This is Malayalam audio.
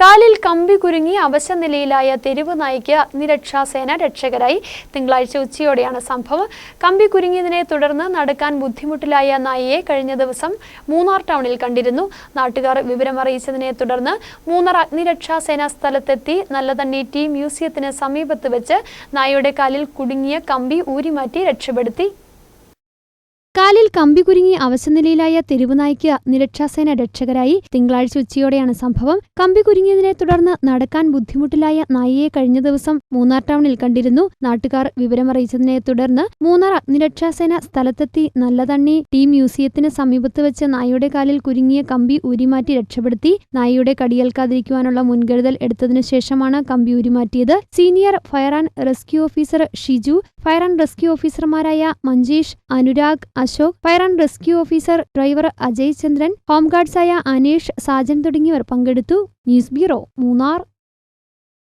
കാലിൽ കമ്പി കുരുങ്ങി അവശ നിലയിലായ തെരുവ് നായിക്ക് അഗ്നിരക്ഷാസേന രക്ഷകരായി. തിങ്കളാഴ്ച ഉച്ചയോടെയാണ് സംഭവം. കമ്പി കുരുങ്ങിയതിനെ തുടർന്ന് നടക്കാൻ ബുദ്ധിമുട്ടിലായ നായയെ കഴിഞ്ഞ ദിവസം മൂന്നാർ ടൗണിൽ കണ്ടിരുന്നു. നാട്ടുകാർ വിവരമറിയിച്ചതിനെ തുടർന്ന് മൂന്നാർ അഗ്നിരക്ഷാസേന സ്ഥലത്തെത്തി നല്ലതണ്ണി ടി മ്യൂസിയത്തിന് സമീപത്ത് വെച്ച് നായയുടെ കാലിൽ കുടുങ്ങിയ കമ്പി ഊരിമാറ്റി രക്ഷപ്പെടുത്തി. കാലിൽ കമ്പി കുരുങ്ങി അവശനിലയിലായ തെരുവുനായ്ക്ക് നിരക്ഷാസേന രക്ഷകരായി തിങ്കളാഴ്ച ഉച്ചയോടെയാണ് സംഭവം. കമ്പി കുരുങ്ങിയതിനെ തുടർന്ന് നടക്കാൻ ബുദ്ധിമുട്ടിലായ നായയെ കഴിഞ്ഞ ദിവസം മൂന്നാർ ടൗണിൽ കണ്ടിരുന്നു. നാട്ടുകാർ വിവരമറിയിച്ചതിനെ തുടർന്ന് മൂന്നാർ അഗ്നിരക്ഷാസേന സ്ഥലത്തെത്തി നല്ലതണ്ണി ടി മ്യൂസിയത്തിന് സമീപത്ത് വെച്ച് നായയുടെ കാലിൽ കുരുങ്ങിയ കമ്പി ഊരിമാറ്റി രക്ഷപ്പെടുത്തി. നായയുടെ കടിയേൽക്കാതിരിക്കുവാനുള്ള മുൻകരുതൽ എടുത്തതിനു ശേഷമാണ് കമ്പി ഊരിമാറ്റിയത്. Senior fire and rescue officer Shiju fire and rescue ഓഫീസർമാരായ Manjeesh Anurag Ashok fire and rescue officer driver Ajay Chandran ഹോംഗാർഡ്സായ Aneesh Sajan തുടങ്ങിയവർ പങ്കെടുത്തു. News bureau Munnar.